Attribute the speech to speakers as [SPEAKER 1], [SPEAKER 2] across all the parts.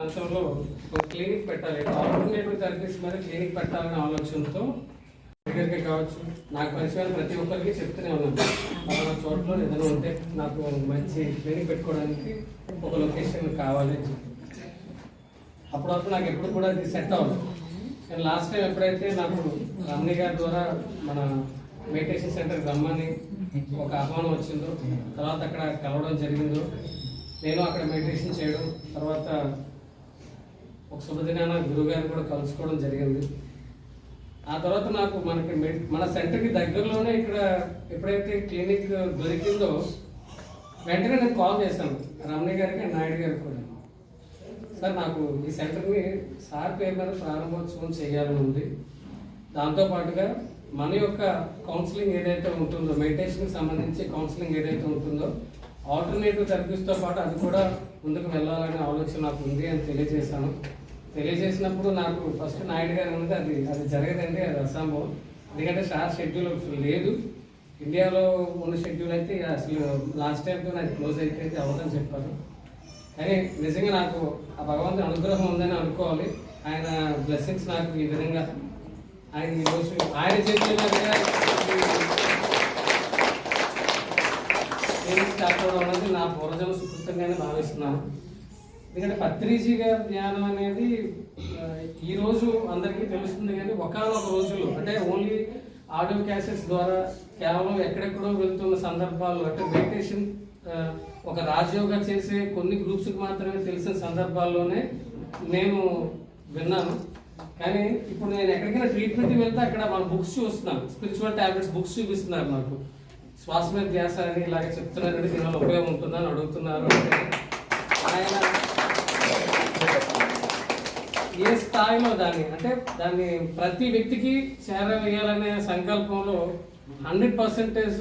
[SPEAKER 1] ప్రాంతంలో ఒక క్లినిక్ పెట్టాలి. ఆల్టర్నేటివ్ థెరపీస్ మీద క్లినిక్ పెట్టాలనే ఆలోచనతో దగ్గరికి కావచ్చు. నాకు పరిచయం ప్రతి ఒక్కరికి చెప్తూనే ఉన్నాను. పలానా చోట్ల ఏదైనా ఉంటే నాకు మంచి క్లినిక్ పెట్టుకోవడానికి ఒక లొకేషన్ కావాలి అని చెప్పి. అప్పుడప్పుడు నాకు ఎప్పుడు కూడా అది సెట్ అవ్వదు. నేను లాస్ట్ టైం ఎప్పుడైతే నాకు రమణి గారి ద్వారా మన మెడిటేషన్ సెంటర్ రమ్మని ఒక ఆహ్వానం వచ్చిందో తర్వాత అక్కడ కలవడం జరిగిందో నేను అక్కడ మెడిటేషన్ చేయడం తర్వాత ఒక శుభదినాన గురుగారు కూడా కలుసుకోవడం జరిగింది. ఆ తర్వాత నాకు మనకి మన సెంటర్కి దగ్గరలోనే ఇక్కడ ఎప్పుడైతే క్లినిక్ దొరికిందో వెంటనే నేను కాల్ చేశాను. రమణి గారికి నాయుడు గారికి కూడా. సార్ నాకు ఈ సెంటర్ని సార్ పేరు మీద ప్రారంభోత్సవం చేయాలని ఉంది. దాంతో పాటుగా మన యొక్క కౌన్సిలింగ్ ఏదైతే ఉంటుందో మెడిటేషన్కి సంబంధించి కౌన్సిలింగ్ ఏదైతే ఉంటుందో ఆల్టర్నేటివ్ థెరపీస్తో పాటు అది కూడా ముందుకు వెళ్ళాలనే ఆలోచన నాకు ఉంది అని తెలియజేశాను. తెలియజేసినప్పుడు నాకు ఫస్ట్ నాయుడు గారు ఉన్నది అది అది జరగదండి అది అసంభవం. ఎందుకంటే స్టార్ షెడ్యూల్ లేదు. ఇండియాలో ఉన్న షెడ్యూల్ అయితే అసలు లాస్ట్ టైంతో నాకు క్లోజ్ అయితే అవ్వదని చెప్పారు కానీ నిజంగా నాకు ఆ భగవంతుని అనుగ్రహం ఉందని అనుకోవాలి. ఆయన బ్లెస్సింగ్స్ నాకు ఈ విధంగా. ఆయన ఈరోజు ఆయన చేతుల మీదుగా స్టార్ట్ అనేది నా పూర్వజన్మ సుకృతంగానే భావిస్తున్నాను. ఎందుకంటే పత్రిజీ గారి ధ్యానం అనేది ఈరోజు ఈ రోజు అందరికీ తెలుస్తుంది కానీ ఒకనొక రోజుల్లో అంటే ఓన్లీ ఆడియో క్యాసెట్స్ ద్వారా కేవలం ఎక్కడెక్కడో వెళ్తున్న సందర్భాలు అంటే మెడిటేషన్ ఒక రాజయోగా చేసే కొన్ని గ్రూప్స్కి మాత్రమే తెలిసిన సందర్భాల్లోనే నేను విన్నాను. కానీ ఇప్పుడు నేను ఎక్కడికైనా ట్రీట్మెంట్కి వెళ్తే అక్కడ మన బుక్స్ చూస్తున్నాను. స్పిరిచువల్ టాబ్లెట్స్ బుక్స్ చూపిస్తున్నారు నాకు శ్వాస మీద ధ్యాస అని ఇలాగ చెప్తున్నారంటే దీనివల్ల ఉపయోగం ఉంటుందని అడుగుతున్నారు. అంటే ఆయన ఏ స్థాయిలో దాన్ని? అంటే దాన్ని ప్రతి వ్యక్తికి చేరవేయాలనే సంకల్పంలో హండ్రెడ్ పర్సెంటేజ్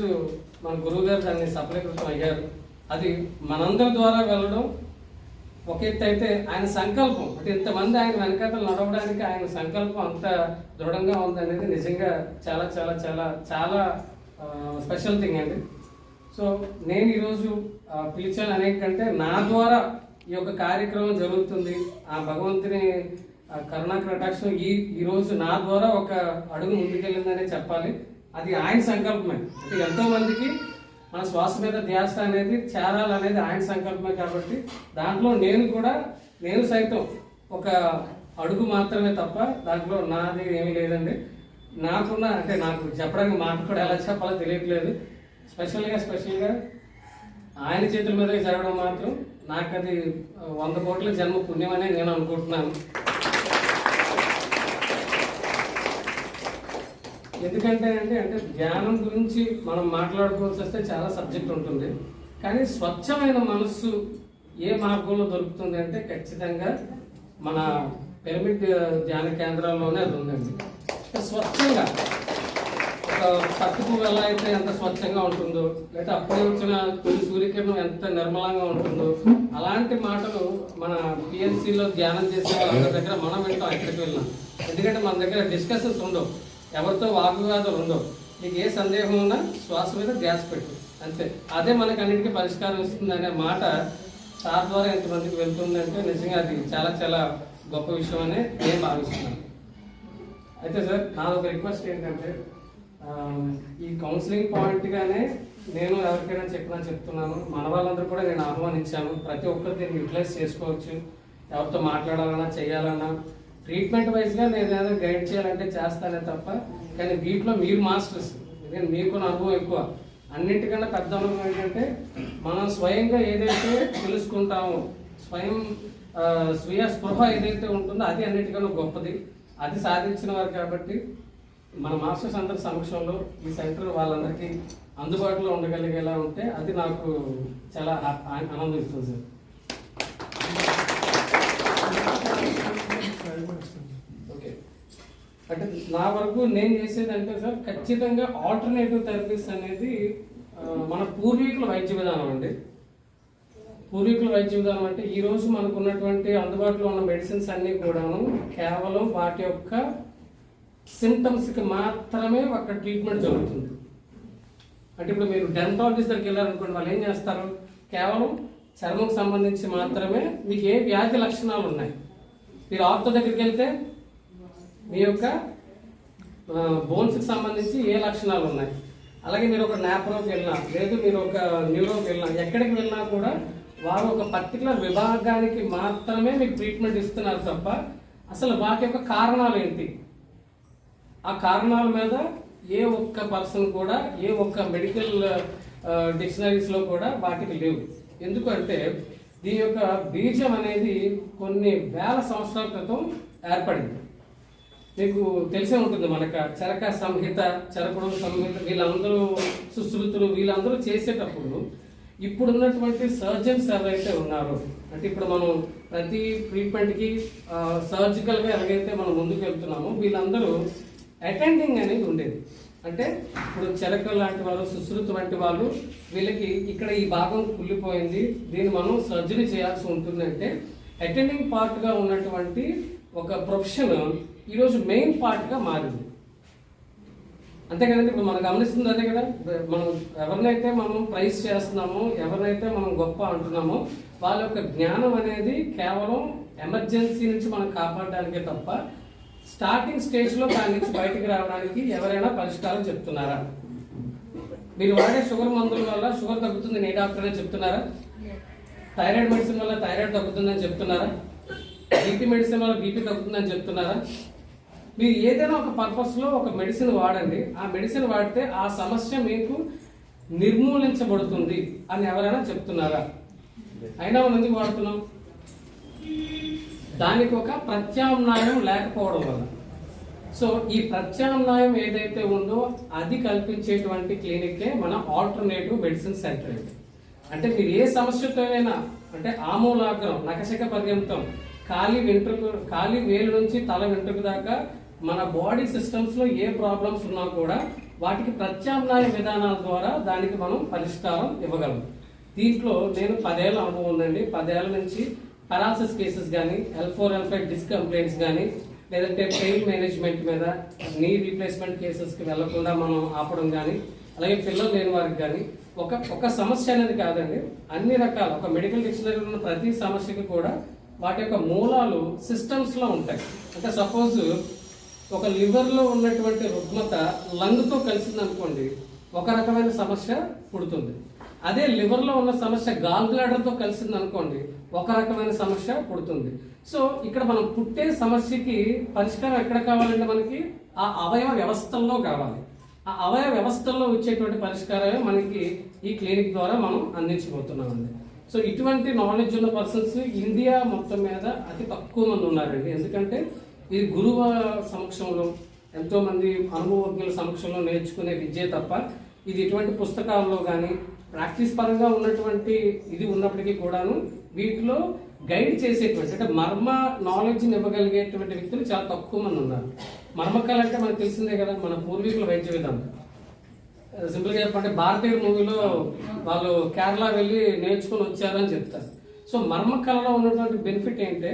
[SPEAKER 1] మన గురువు గారు దాన్ని సఫలీకృతం అయ్యారు. అది మనందరి ద్వారా వెళ్ళడం ఒక ఎత్తు అయితే ఆయన సంకల్పం. అంటే ఇంతమంది ఆయన వెనకాతలు నడవడానికి ఆయన సంకల్పం అంత దృఢంగా ఉందనేది నిజంగా చాలా చాలా చాలా చాలా స్పెషల్ థింగ్ అండి. సో నేను ఈరోజు పిలిచాను పిలిచాను అనేకంటే నా ద్వారా ఈ యొక్క కార్యక్రమం జరుగుతుంది. ఆ భగవంతుని కరుణా కటాక్షం ఈ ఈరోజు నా ద్వారా ఒక అడుగు ముందుకెళ్ళిందనే చెప్పాలి. అది ఆయన సంకల్పమే. అంటే ఎంతో మందికి మన శ్వాస మీద ధ్యాస అనేది చేరాలనేది ఆయన సంకల్పమే కాబట్టి దాంట్లో నేను కూడా నేను సైతం ఒక అడుగు మాత్రమే తప్ప దాంట్లో నాది ఏమీ లేదండి. నాకున్న అంటే నాకు చెప్పడానికి మాట కూడా ఎలా చెప్పాలో తెలియట్లేదు. స్పెషల్గా స్పెషల్గా ఆయన చేతుల మీద జరగడం మాత్రం నాకు అది వంద కోట్ల జన్మ పుణ్యమనే నేను అనుకుంటున్నాను. ఎందుకంటే అంటే అంటే ధ్యానం గురించి మనం మాట్లాడుకోవాల్సి వస్తే చాలా సబ్జెక్ట్ ఉంటుంది. కానీ స్వచ్ఛమైన మనస్సు ఏ మార్గంలో దొరుకుతుంది అంటే ఖచ్చితంగా మన పిరమిడ్ ధ్యాన కేంద్రాల్లోనే అది ఉందండి. స్వచ్ఛంగా ఒక పట్టుకు ఎలా అయితే ఎంత స్వచ్ఛంగా ఉంటుందో లేదా అప్పుడే వచ్చిన తొలి సూర్యకిరణం ఎంత నిర్మలంగా ఉంటుందో అలాంటి మాటలు మన పిఎన్సీలో ధ్యానం చేసే వాళ్ళ దగ్గర మనం వింటాం ఎక్కడికి వెళ్ళినా. ఎందుకంటే మన దగ్గర డిస్కషన్స్ ఉండవు. ఎవరితో వాగ్వివాదాలు ఉండవు. నీకు ఏ సందేహం ఉన్నా శ్వాస మీద గ్యాస్ పెట్టు. అంతే. అదే మనకు అన్నింటికి పరిష్కారం ఇస్తుంది అనే మాట సార్ ద్వారా ఎంతమందికి వెళ్తుందంటే నిజంగా అది చాలా చాలా గొప్ప విషయం అనే నేను భావిస్తున్నాను. అయితే సార్ నా ఒక రిక్వెస్ట్ ఏంటంటే ఈ కౌన్సిలింగ్ పాయింట్గానే నేను ఎవరికైనా చెప్పినా చెప్తున్నాను. మన వాళ్ళందరూ కూడా నేను ఆహ్వానించాను. ప్రతి ఒక్కరు దీన్ని యూటిలైజ్ చేసుకోవచ్చు. ఎవరితో మాట్లాడాలన్నా చేయాలన్నా ట్రీట్మెంట్ వైజ్గా నేను ఏదైనా గైడ్ చేయాలంటే చేస్తానే తప్ప కానీ వీటిలో మీరు మాస్టర్స్ ఎందుకంటే మీకు అనుభవం ఎక్కువ. అన్నింటికన్నా పెద్ద అనుభవం ఏంటంటే మనం స్వయంగా ఏదైతే తెలుసుకుంటామో స్వయం స్వీయ స్పృహ ఏదైతే ఉంటుందో అది అన్నిటికన్నా గొప్పది. అది సాధించిన వారు కాబట్టి మన మాస్టర్స్ అందరి సమక్షంలో ఈ సెంటర్ వాళ్ళందరికీ అందుబాటులో ఉండగలిగేలా ఉంటే అది నాకు చాలా ఆనందం ఇస్తుంది సార్ ఓకే అంటే నా వరకు నేను చేసేది అంటే సార్ ఖచ్చితంగా ఆల్టర్నేటివ్ థెరపీస్ అనేది మన పూర్వీకుల వైద్య విధానం అండి. పూర్వీకుల వైద్య విధానం అంటే ఈరోజు మనకు ఉన్నటువంటి అందుబాటులో ఉన్న మెడిసిన్స్ అన్నీ కూడాను కేవలం వాటి యొక్క సిమ్టమ్స్కి మాత్రమే ఒక ట్రీట్మెంట్ జరుగుతుంది. అంటే ఇప్పుడు మీరు డెంటాలజిస్ట్ దగ్గరికి వెళ్ళారనుకోండి వాళ్ళు ఏం చేస్తారు? కేవలం చర్మంకి సంబంధించి మాత్రమే మీకు ఏ వ్యాధి లక్షణాలు ఉన్నాయి? మీరు ఆర్థో దగ్గరికి వెళ్తే మీ యొక్క బోన్స్కి సంబంధించి ఏ లక్షణాలు ఉన్నాయి? అలాగే మీరు ఒక నాప్రోకి వెళ్ళినా లేదు మీరు ఒక న్యూరోకి వెళ్ళినా ఎక్కడికి వెళ్ళినా కూడా వారు ఒక పర్టికులర్ విభాగానికి మాత్రమే మీకు ట్రీట్మెంట్ ఇస్తున్నారు తప్ప అసలు వాటి యొక్క కారణాలు ఏంటి? ఆ కారణాల మీద ఏ ఒక్క పర్సన్ కూడా ఏ ఒక్క మెడికల్ డిక్షనరీస్లో కూడా వాటికి లేవు. ఎందుకంటే దీని యొక్క బీజం అనేది కొన్ని వేల సంవత్సరాల క్రితం ఏర్పడింది. మీకు తెలిసే ఉంటుంది మనక. చరక సంహిత చరకుడు సంహిత వీళ్ళందరూ సుశ్రుతులు వీళ్ళందరూ చేసేటప్పుడు ఇప్పుడున్నటువంటి సర్జన్స్ ఎవరైతే ఉన్నారో అంటే ఇప్పుడు మనం ప్రతి ట్రీట్మెంట్కి సర్జికల్గా ఎలాగైతే మనం ముందుకు వెళ్తున్నామో వీళ్ళందరూ అటెండింగ్ అనేది ఉండేది. అంటే ఇప్పుడు చెరక లాంటి వాళ్ళు సుశ్రుతు వంటి వాళ్ళు వీళ్ళకి ఇక్కడ ఈ భాగం కుళ్ళిపోయింది. దీన్ని మనం సర్జరీ చేయాల్సి ఉంటుంది అంటే అటెండింగ్ పార్ట్గా ఉన్నటువంటి ఒక ప్రొఫెషన్ ఈరోజు మెయిన్ పార్ట్గా మారింది. అంతే కదండి ఇప్పుడు మనం గమనిస్తుంది అదే కదా మనం ఎవరినైతే మనం ప్రైజ్ చేస్తున్నామో ఎవరినైతే మనం గొప్ప అంటున్నామో వాళ్ళ యొక్క జ్ఞానం అనేది కేవలం ఎమర్జెన్సీ నుంచి మనం కాపాడడానికే తప్ప స్టార్టింగ్ స్టేజ్లో దాని నుంచి బయటికి రావడానికి ఎవరైనా పరిష్కారం చెప్తున్నారా? మీరు వాడే షుగర్ మందుల వల్ల షుగర్ తగ్గుతుంది నీ డాక్టరే చెప్తున్నారా? థైరాయిడ్ మెడిసిన్ వల్ల థైరాయిడ్ తగ్గుతుందని చెప్తున్నారా? బీపీ మెడిసిన్ వల్ల బీపీ తగ్గుతుందని చెప్తున్నారా? మీరు ఏదైనా ఒక పర్పస్లో ఒక మెడిసిన్ వాడండి. ఆ మెడిసిన్ వాడితే ఆ సమస్య మీకు నిర్మూలించబడుతుంది అని ఎవరైనా చెప్తున్నారా? అయినా మనం ఎందుకు వాడుతున్నాం? దానికి ఒక ప్రత్యామ్నాయం లేకపోవడం వల్ల. సో ఈ ప్రత్యామ్నాయం ఏదైతే ఉందో అది కల్పించేటువంటి క్లినిక్కే మన ఆల్టర్నేటివ్ మెడిసిన్ సెంటర్ అంటే మీరు ఏ సమస్యతో అయినా అంటే ఆమూలాగ్రం నకశక పర్యంతం ఖాళీ వెంట్రుక ఖాళీ వేలు నుంచి తల వెంట్రుక దాకా మన బాడీ సిస్టమ్స్లో ఏ ప్రాబ్లమ్స్ ఉన్నా కూడా వాటికి ప్రత్యామ్నాయ విధానాల ద్వారా దానికి మనం పరిష్కారం ఇవ్వగలం. దీంట్లో నేను పదేళ్ళ అనుభవం ఉందండి. పదేళ్ళ నుంచి పరాలసిస్ కేసెస్ కానీ L four L five disc complaints కానీ లేదంటే పెయిన్ మేనేజ్మెంట్ మీద నీ రీప్లేస్మెంట్ కేసెస్కి వెళ్ళకుండా మనం ఆపడం కానీ అలాగే పిల్లలు లేని వారికి కానీ ఒక ఒక సమస్య అనేది కాదండి. అన్ని రకాల ఒక మెడికల్ డిక్షనరీ ఉన్న ప్రతి సమస్యకి కూడా వాటి యొక్క మూలాలు సిస్టమ్స్లో ఉంటాయి. అంటే సపోజ్ ఒక లివర్లో ఉన్నటువంటి రుగ్మత లంగ్తో కలిసింది అనుకోండి ఒక రకమైన సమస్య పుడుతుంది. అదే లివర్లో ఉన్న సమస్య గాల్ బ్లాడర్తో కలిసింది అనుకోండి ఒక రకమైన సమస్య పుడుతుంది. సో ఇక్కడ మనం పుట్టే సమస్యకి పరిష్కారం ఎక్కడ కావాలంటే మనకి? ఆ అవయవ వ్యవస్థల్లో కావాలి. ఆ అవయవ వ్యవస్థల్లో వచ్చేటువంటి పరిష్కారమే మనకి ఈ క్లినిక్ ద్వారా మనం అందించబోతున్నామండి. సో ఇటువంటి నాలెడ్జ్ ఉన్న పర్సన్స్ ఇండియా మొత్తం మీద అతి తక్కువ మంది ఉన్నారండి. ఎందుకంటే ఇది గురువు సమక్షంలో ఎంతోమంది అనుభవజ్ఞుల సమక్షంలో నేర్చుకునే విద్య తప్ప ఇది ఇటువంటి పుస్తకాల్లో కానీ ప్రాక్టీస్ పరంగా ఉన్నటువంటి ఇది ఉన్నప్పటికీ కూడాను వీటిలో గైడ్ చేసేటువంటి అంటే మర్మ నాలెడ్జ్ని ఇవ్వగలిగేటువంటి వ్యక్తులు చాలా తక్కువ మంది ఉన్నారు. మర్మకాలు అంటే మనకు తెలిసిందే కదా మన పూర్వీకుల వైద్య విధానం. సింపుల్గా చెప్పంటే భారతీయ మూవీలో వాళ్ళు కేరళ వెళ్ళి నేర్చుకొని వచ్చారని చెప్తారు. సో మర్మకళలో ఉన్నటువంటి బెనిఫిట్ ఏంటంటే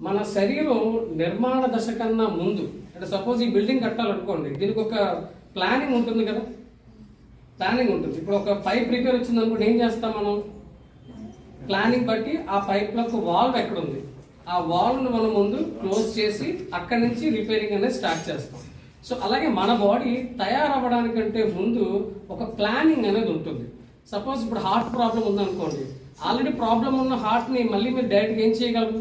[SPEAKER 1] మన శరీరం నిర్మాణ దశ కన్నా ముందు అంటే సపోజ్ ఈ బిల్డింగ్ కట్టాలనుకోండి దీనికి ఒక ప్లానింగ్ ఉంటుంది కదా? ప్లానింగ్ ఉంటుంది. ఇప్పుడు ఒక పైప్ రిపేర్ వచ్చింది అనుకోండి ఏం చేస్తాం మనం? ప్లానింగ్ బట్టి ఆ పైప్లకు వాల్వ్ ఎక్కడ ఉంది ఆ వాల్వ్ను మనం ముందు క్లోజ్ చేసి అక్కడి నుంచి రిపేరింగ్ అనేది స్టార్ట్ చేస్తాం. సో అలాగే మన బాడీ తయారవ్వడానికంటే ముందు ఒక ప్లానింగ్ అనేది ఉంటుంది. సపోజ్ ఇప్పుడు హార్ట్ ప్రాబ్లం ఉందనుకోండి. ఆల్రెడీ ప్రాబ్లం ఉన్న హార్ట్ని మళ్ళీ మీరు డైరెక్ట్గా ఏం చేయగలరు?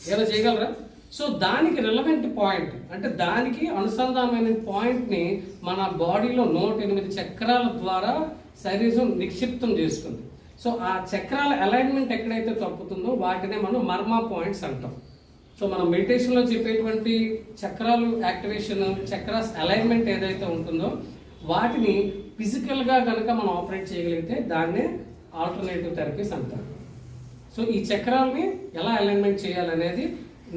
[SPEAKER 1] ఏదో చేయగలరా? సో దానికి రిలవెంట్ పాయింట్ అంటే దానికి అనుసంధానమైన పాయింట్ని మన బాడీలో నూట ఎనిమిది చక్రాల ద్వారా శరీరం నిక్షిప్తం చేస్తుంది. సో ఆ చక్రాల అలైన్మెంట్ ఎక్కడైతే తప్పుతుందో వాటినే మనం మర్మ పాయింట్స్ అంటాం. సో మనం మెడిటేషన్లో చెప్పేటువంటి చక్రాలు యాక్టివేషన్ చక్రాస్ అలైన్మెంట్ ఏదైతే ఉంటుందో వాటిని ఫిజికల్గా కనుక మనం ఆపరేట్ చేయగలిగితే దాన్నే ఆల్టర్నేటివ్ థెరపీస్ అంటారు. సో ఈ చక్రాలని ఎలా అలైన్మెంట్ చేయాలనేది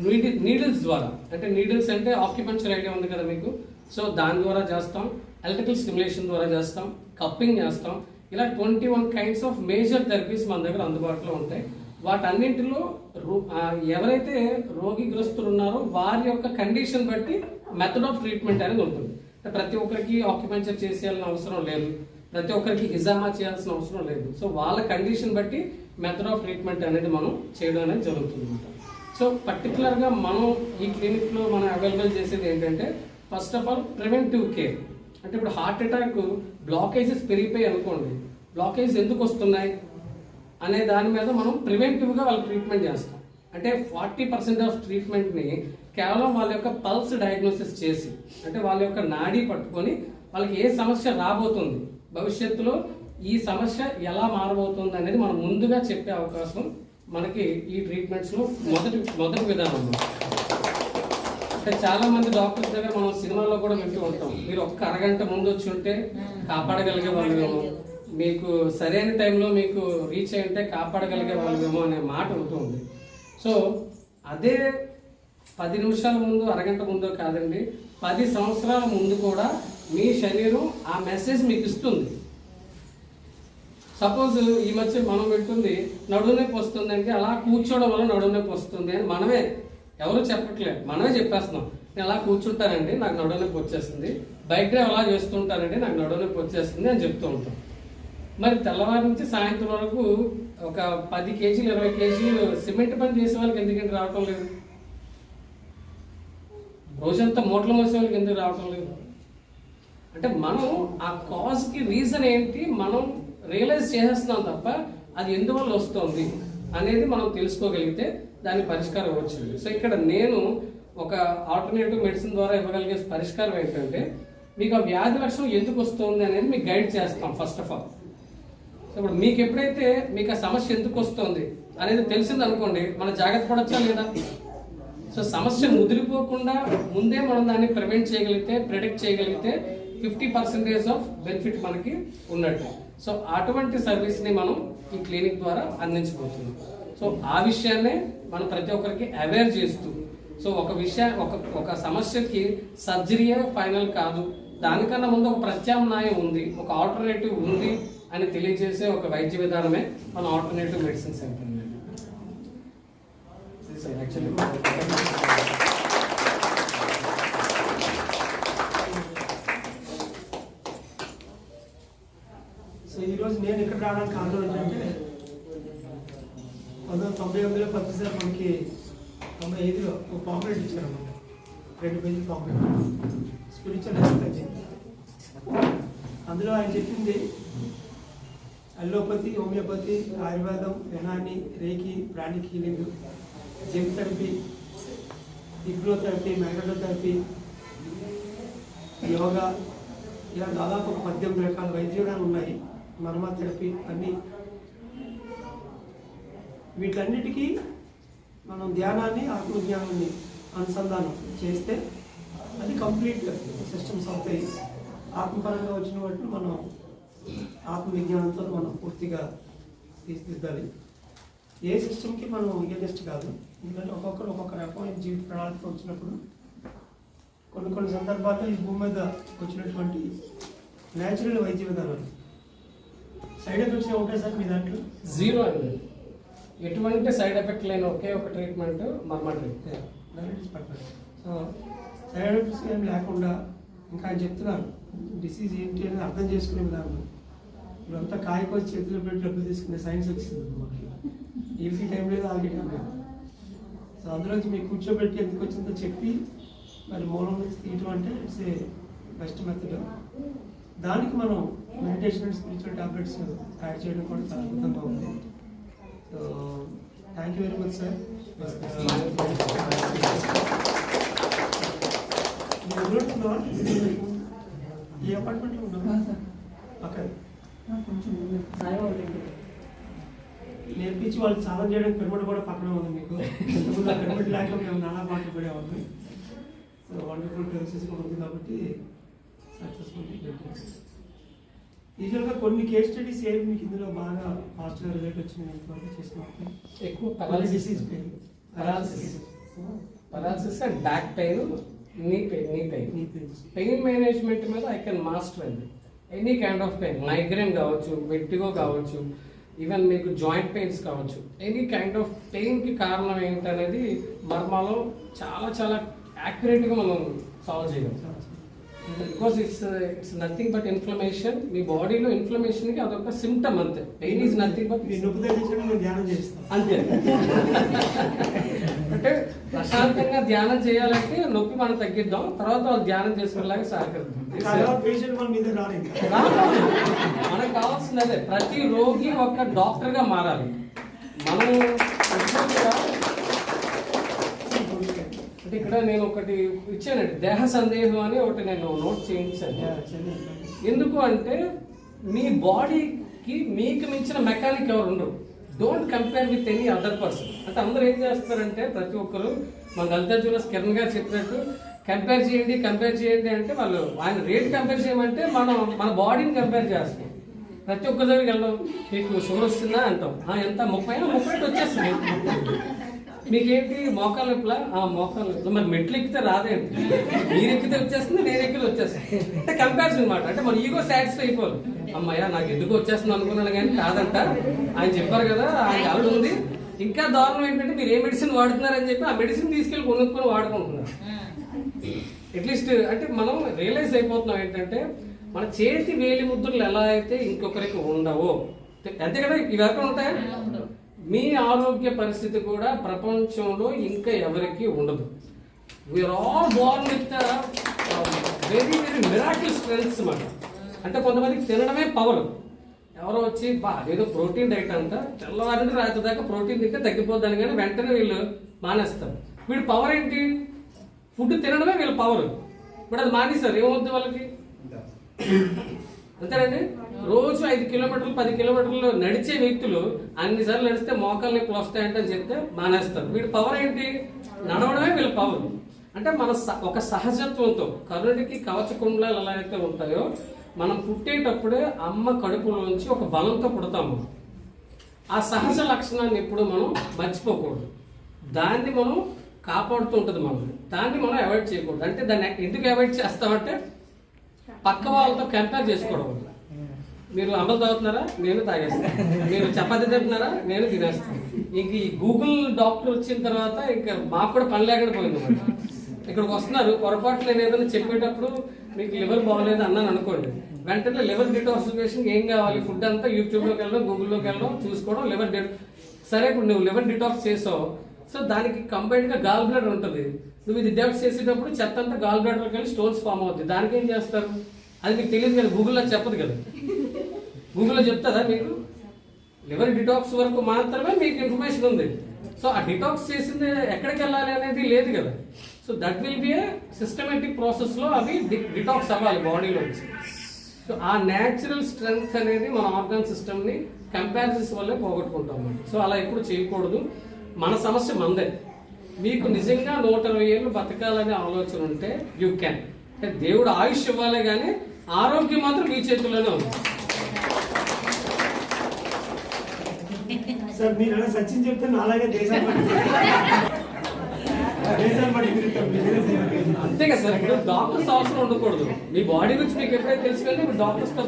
[SPEAKER 1] నీడి నీడిల్స్ ద్వారా. అంటే నీడిల్స్ అంటే ఆక్యుపెన్చర్ ఐడియా ఉంది కదా మీకు? సో దాని ద్వారా చేస్తాం ఎలక్ట్రికల్ స్టిమ్యులేషన్ ద్వారా చేస్తాం కప్పింగ్ చేస్తాం. ఇలా twenty one kinds of major therapies మన దగ్గర అందుబాటులో ఉంటాయి. వాటన్నింటిలో ఎవరైతే రోగిగ్రస్తులు ఉన్నారో వారి యొక్క కండిషన్ బట్టి మెథడ్ ఆఫ్ ట్రీట్మెంట్ అనేది ఉంటుంది. ప్రతి ఒక్కరికి ఆక్యుపెన్చర్ చేసేయాలని అవసరం లేదు. ప్రతి ఒక్కరికి హిజామా చేయాల్సిన అవసరం లేదు. సో వాళ్ళ కండిషన్ బట్టి మెథడ్ ఆఫ్ ట్రీట్మెంట్ అనేది మనం చేయడం అనేది జరుగుతుంది అనమాట సో పర్టికులర్గా మనం ఈ క్లినిక్లో మనం అవైలబుల్ చేసేది ఏంటంటే first of all preventive care అంటే ఇప్పుడు హార్ట్ అటాక్ బ్లాకేజెస్ పెరిగిపోయి అనుకోండి. బ్లాకేజ్ ఎందుకు వస్తున్నాయి? అనే దాని మీద మనం ప్రివెంటివ్గా వాళ్ళు ట్రీట్మెంట్ చేస్తాం. అంటే ఫార్టీ పర్సెంట్ ఆఫ్ ట్రీట్మెంట్ని కేవలం వాళ్ళ యొక్క పల్స్ డయాగ్నోసిస్ చేసి అంటే వాళ్ళ యొక్క నాడీ పట్టుకొని వాళ్ళకి ఏ సమస్య రాబోతుంది? భవిష్యత్తులో ఈ సమస్య ఎలా మారబోతుంది అనేది మనం ముందుగా చెప్పే అవకాశం మనకి ఈ ట్రీట్మెంట్స్లో మొదటి మొదటి విధానం అంటే చాలా మంది డాక్టర్స్ దగ్గర మనం సినిమాలో కూడా వింటూ ఉంటాం. మీరు ఒక్క అరగంట ముందు వచ్చి ఉంటే కాపాడగలిగే వాళ్ళేమో మీకు సరైన టైంలో మీకు రీచ్ అయి ఉంటే కాపాడగలిగే వాళ్ళేమో అనే మాట ఉంటుంది సో అదే పది నిమిషాల ముందు అరగంట ముందో కాదండి పది సంవత్సరాల ముందు కూడా మీ శరీరం ఆ మెసేజ్ మీకు ఇస్తుంది. సపోజ్ ఈ మధ్య మనం పెడుతుంది నడుము నొప్పి వస్తుంది అంటే అలా కూర్చోవడం వల్ల నడుము నొప్పి వస్తుంది అని మనమే ఎవరు చెప్పట్లేదు మనమే చెప్పేస్తున్నాం. నేను అలా కూర్చుంటానండి నాకు నడుము నొప్పి వచ్చేస్తుంది. బైక్ డ్రైవ్ అలా చేస్తుంటానండి నాకు నడుము నొప్పి వచ్చేస్తుంది అని చెప్తూ ఉంటాం. మరి తెల్లవారి నుంచి సాయంత్రం వరకు ఒక పది కేజీలు ఇరవై కేజీలు సిమెంట్ పని చేసే వాళ్ళకి ఎందుకంటే రావటం లేదు? రోజంతా మూటలు మోసే వాళ్ళకి ఎందుకు రావటం లేదు? అంటే మనం ఆ కాజ్కి రీజన్ ఏంటి? మనం రియలైజ్ చేసేస్తున్నాం తప్ప అది ఎందువల్ల వస్తుంది అనేది మనం తెలుసుకోగలిగితే దాని పరిష్కారం వచ్చింది. సో ఇక్కడ నేను ఒక ఆల్టర్నేటివ్ మెడిసిన్ ద్వారా ఇవ్వగలిగే పరిష్కారం ఏంటంటే మీకు ఆ వ్యాధి లక్షణం ఎందుకు వస్తుంది అనేది మీకు గైడ్ చేస్తాం ఫస్ట్ ఆఫ్ ఆల్. ఇప్పుడు మీకు ఎప్పుడైతే మీకు ఆ సమస్య ఎందుకు వస్తుంది అనేది తెలిసింది అనుకోండి మన జాగ్రత్త పడచ్చా లేదా? సో సమస్య ముదిరిపోకుండా ముందే మనం దాన్ని ప్రివెంట్ చేయగలిగితే ప్రిడిక్ట్ చేయగలిగితే ఫిఫ్టీ పర్సెంటేజ్ ఆఫ్ బెనిఫిట్ మనకి ఉన్నట్టు. సో అటువంటి సర్వీస్ని మనం ఈ క్లినిక్ ద్వారా అందించబోతున్నాం. సో ఆ విషయాన్నే మనం ప్రతి ఒక్కరికి అవేర్ చేస్తూ సో ఒక విషయా ఒక ఒక సమస్యకి సర్జరీయే ఫైనల్ కాదు. దానికన్నా ముందు ఒక ప్రత్యామ్నాయం ఉంది ఒక ఆల్టర్నేటివ్ ఉంది అని తెలియజేసే ఒక వైద్య విధానమే మన alternative medicine centre actually
[SPEAKER 2] so ఈరోజు నేను ఇక్కడ రావడానికి కారణం ఏంటంటే పంతొమ్మిది తొంభై ఎనిమిదిలో పత్రిసారి మనకి తొంభై ఐదులో ఒక పాంప్లెట్ ఇచ్చారన్నమాట రెండు పేజీలు పాంప్లెట్ స్పిరిచువల్ హెల్త్ అని అందులో ఆయన చెప్పింది అల్లోపతి హోమియోపతి ఆయుర్వేదం Unani reiki pranic healing gym therapy hypnotherapy magnetotherapy yoga ఇలా దాదాపు ఒక పద్దెనిమిది రకాల వైద్య ఉన్నాయి. మర్మా థెరపీ అన్నీ వీటన్నిటికీ మనం ధ్యానాన్ని ఆత్మజ్ఞానాన్ని అనుసంధానం చేస్తే అది కంప్లీట్ సిస్టమ్స్ అవుతాయి ఆత్మపరంగా వచ్చిన వాటిని మనం ఆత్మవిజ్ఞానంతో మనం పూర్తిగా తీర్చిదిద్దాలి. ఏ సిస్టమ్కి మనం ఇయలిస్ట్ కాదు. ఎందుకంటే ఒక్కొక్కరు ఒక్కొక్క రకమైన జీవిత ప్రణాళిక వచ్చినప్పుడు కొన్ని కొన్ని సందర్భాల్లో ఈ భూమి మీద వచ్చినటువంటి న్యాచురల్ వైద్య విధానాలు సైడ్ ఎఫెక్ట్స్ ఉంటాయి సార్ మీ దాంట్లో?
[SPEAKER 1] జీరో అండి. ఎటువంటి సైడ్ ఎఫెక్ట్ లేని ఒకే ఒక treatment Marma treatment
[SPEAKER 2] so side effects ఏం లేకుండా ఇంకా ఆయన చెప్తున్నారు డిసీజ్ ఏంటి అనేది అర్థం చేసుకునే విధానం. ఇప్పుడంతా కాయకొచ్చి చేతిలో పెట్టి డబ్బులు తీసుకునే సైన్స్ వచ్చింది ఈసీ టైం లేదు ఆల్రెడీ టైం లేదు. సో అందులోంచి మీకు కూర్చోబెట్టి ఎందుకు వచ్చిందో చెప్పి మరి మూలం నుంచి తీయటం అంటే ఇట్స్ ఏ బెస్ట్ మెథడ్ దానికి మనం meditation and spiritual tablets add చేయడం కూడా చాలా అద్భుతంగా ఉంది. So thank you very much sir. ఈ అపార్ట్మెంట్లో ఉన్నాం నేర్పించి వాళ్ళు చాలా చేయడానికి పిరమిడ్ కూడా పక్కన ఉంది మీకు. ఇంతకుముందు ఆ పిరమిడ్ లేక మేము నానా పాటలు పడేవాళ్ళం. సో వండర్ఫుల్ ప్లేసెస్ కూడా ఉంది కాబట్టి సక్సెస్ఫుల్ యూజువల్గా కొన్ని కేస్ స్టడీస్ ఏవి మీకు ఇందులో బాగా ఫాస్ట్గా రిలేట్ వచ్చినాయి? ఇంతవరకు చేసినప్పుడు
[SPEAKER 1] ఎక్కువ paralysis.
[SPEAKER 2] Pain
[SPEAKER 1] Paralysis. paralysis. And back pain knee pain knee pain pain management మీద ఐ కెన్ మాస్టర్ అండి. Any kind of pain migraine కావచ్చు వెట్టిగో కావచ్చు ఈవెన్ మీకు జాయింట్ పెయిన్స్ కావచ్చు. ఎనీ కైండ్ ఆఫ్ పెయిన్కి కారణం ఏంటనేది మర్మాలో చాలా చాలా యాక్యురేట్గా మనం సాల్వ్ చేయగలం. Because it's it's nothing but inflammation మీ బాడీలో ఇన్ఫ్లమేషన్కి అదొక సిమ్టమ్ అంతే. పెయిన్ ఈజ్ నథింగ్ బట్
[SPEAKER 2] మీ నొప్పి తగ్గించడం మేము ధ్యానం చేస్తాం
[SPEAKER 1] అంతే. అంటే ప్రశాంతంగా ధ్యానం చేయాలంటే నొప్పి మనం తగ్గిద్దాం తర్వాత వాళ్ళు ధ్యానం చేసుకునేలాగా సహకరిద్దాం. మనకు కావాల్సింది అదే ప్రతి రోగి ఒక డాక్టర్గా మారాలి. మనం అంటే ఇక్కడ నేను ఒకటి ఇచ్చానండి. దేహ సందేహం అని ఒకటి నేను నోట్ చేయించాను. ఎందుకు అంటే మీ బాడీకి మీకు మించిన మెకానిక్ ఎవరు ఉండరు. Don't compare with any other person అంటే అందరూ ఏం చేస్తారంటే ప్రతి ఒక్కరు మన లలిత జ్యువెలర్స్ కిరణ్ గారు చెప్పినట్టు కంపేర్ చేయండి కంపేర్ చేయండి అంటే వాళ్ళు ఆయన రేట్ కంపేర్ చేయమంటే మనం మన బాడీని కంపేర్ చేస్తాం ప్రతి ఒక్క దగ్గరికి వెళ్ళడం మీకు షుగర్ వస్తుందా అంటాం. "ఆ, ఎంత? ముప్పై ముప్పై వచ్చేస్తుంది. మీకేంటి? మోకాలు నొప్పులా? ఆ మోకాలు నొప్పులు మరి మెట్లు ఎక్కితే రాదేంటి మీరు ఎక్కితే వచ్చేస్తుంది నేను ఎక్కితే వచ్చేస్తుంది. అంటే కంపారిజన్ అనమాట అంటే మన ఈగో సాటిస్ఫై అయిపోవాలి. అమ్మాయ్యా నాకు ఎందుకు వచ్చేస్తుంది అనుకున్నాను కానీ కాదంట. ఆయన చెప్పారు కదా ఆయన ఆవిడ ఉంది. ఇంకా దారుణం ఏంటంటే మీరు ఏ మెడిసిన్ వాడుతున్నారని చెప్పి ఆ మెడిసిన్ తీసుకెళ్ళి కొనుక్కొని వాడుకుంటున్నారు. అట్లీస్ట్ అంటే మనం రియలైజ్ అయిపోతున్నాం ఏంటంటే మన చేతి వేలి ముద్రలు ఎలా అయితే ఇంకొకరికి ఉండవు. అంతే కదా? ఇవి ఎక్కడ ఉంటాయి? మీ ఆరోగ్య పరిస్థితి కూడా ప్రపంచంలో ఇంకా ఎవరికి ఉండదు. We're all born with very very miracle strengths అన్నమాట అంటే కొంతమందికి తినడమే పవర్. ఎవరో వచ్చి బా ఏదో ప్రోటీన్ డైట్ అంట తెల్లవారి రాత్రి దాకా ప్రోటీన్ తింటే తగ్గిపోద్దని కానీ వెంటనే వీళ్ళు మానేస్తారు. వీడి పవర్ ఏంటి? ఫుడ్ తినడమే వీళ్ళ పవర్. ఇప్పుడు అది మానేస్తారు ఏమవుద్ది వాళ్ళకి? అంతేనండి? రోజు ఐదు కిలోమీటర్లు పది కిలోమీటర్లు నడిచే వ్యక్తులు అన్నిసార్లు నడిస్తే మోకాలు నొప్పులు వస్తాయంటే అని చెప్తే మానేస్తారు. వీడి పవర్ ఏంటి? నడవడమే వీళ్ళ పవర్ అంటే మన ఒక సహజత్వంతో కరుణుడికి కవచ కుండలాలు ఎలా అయితే ఉంటాయో మనం పుట్టేటప్పుడే అమ్మ కడుపులోంచి ఒక బలంతో పుడతాము. ఆ సహజ లక్షణాన్ని ఎప్పుడు మనం మర్చిపోకూడదు. దాన్ని మనం కాపాడుతూ ఉంటుంది మనం దాన్ని మనం అవాయిడ్ చేయకూడదు. అంటే దాన్ని ఎందుకు అవాయిడ్ చేస్తామంటే పక్క వాళ్ళతో కంపేర్ చేసుకోవడం మీరు అమలు తాగుతున్నారా? నేను తాగేస్తాను. మీరు చపాతి తింటున్నారా? నేను తినేస్తాను. ఇంక ఈ గూగుల్ డాక్టర్ వచ్చిన తర్వాత ఇంకా మాకు కూడా పని లేకుండా పోయింది ఇక్కడికి వస్తున్నారు. పొరపాటు నేను ఏదైనా చెప్పేటప్పుడు మీకు లివర్ బాగోలేదు అన్నాను అనుకోండి. వెంటనే లివర్ డిటాక్సిఫికేషన్ ఏం కావాలి? ఫుడ్ అంతా యూట్యూబ్లోకి వెళ్ళడం గూగుల్లోకి వెళ్ళడం చూసుకోవడం లివర్ డి సరే ఇప్పుడు నువ్వు లివర్ డిటాక్స్ చేసావు. సో దానికి కంబైన్ గాల్ బ్లడర్ ఉంటుంది. నువ్వు ఇది డిటాక్స్ చేసేటప్పుడు చెత్త అంతా గాల్ బ్లడర్కి వెళ్ళి స్టోన్స్ ఫామ్ అవుతుంది దానికి ఏం చేస్తారు? అది మీకు తెలియదు కదా. గూగుల్లో చెప్పదు కదా. గూగుల్లో చెప్తుందా మీకు? లివర్ డిటాక్స్ వరకు మాత్రమే మీకు ఇన్ఫర్మేషన్ ఉంది. సో ఆ డిటాక్స్ చేసింది ఎక్కడికి వెళ్ళాలి అనేది లేదు కదా. So that will be a systematic ప్రాసెస్లో అవి డిటాక్స్ అవ్వాలి బాడీలో సో ఆ న్యాచురల్ స్ట్రెంగ్త్ అనేది మన ఆర్గాన్ సిస్టమ్ని కంపారిజన్స్ వల్లే పోగొట్టుకుంటాం అన్నమాట. సో అలా ఎప్పుడు చేయకూడదు. మన సమస్య మందే. మీకు నిజంగా నూట ఇరవై ఏళ్ళు బతకాలనే ఆలోచన ఉంటే యూ క్యాన్ అంటే దేవుడు ఆయుష్ ఇవ్వాలే కానీ ఆరోగ్యం మాత్రం మీ చేతుల్లోనే ఉంది.
[SPEAKER 2] సార్ మీరు అలా సచిన్ చెప్తే అలాగే దేశాన్ని బట్టి దేశాన్ని బట్టి తిరుగుతాం
[SPEAKER 1] అంతే కదా సార్ ఇప్పుడు డాక్టర్స్ అవసరం ఉండకూడదు. మీ బాడీ గురించి మీకు ఎప్పుడైతే తెలుసుకోవాలి డాక్టర్స్తో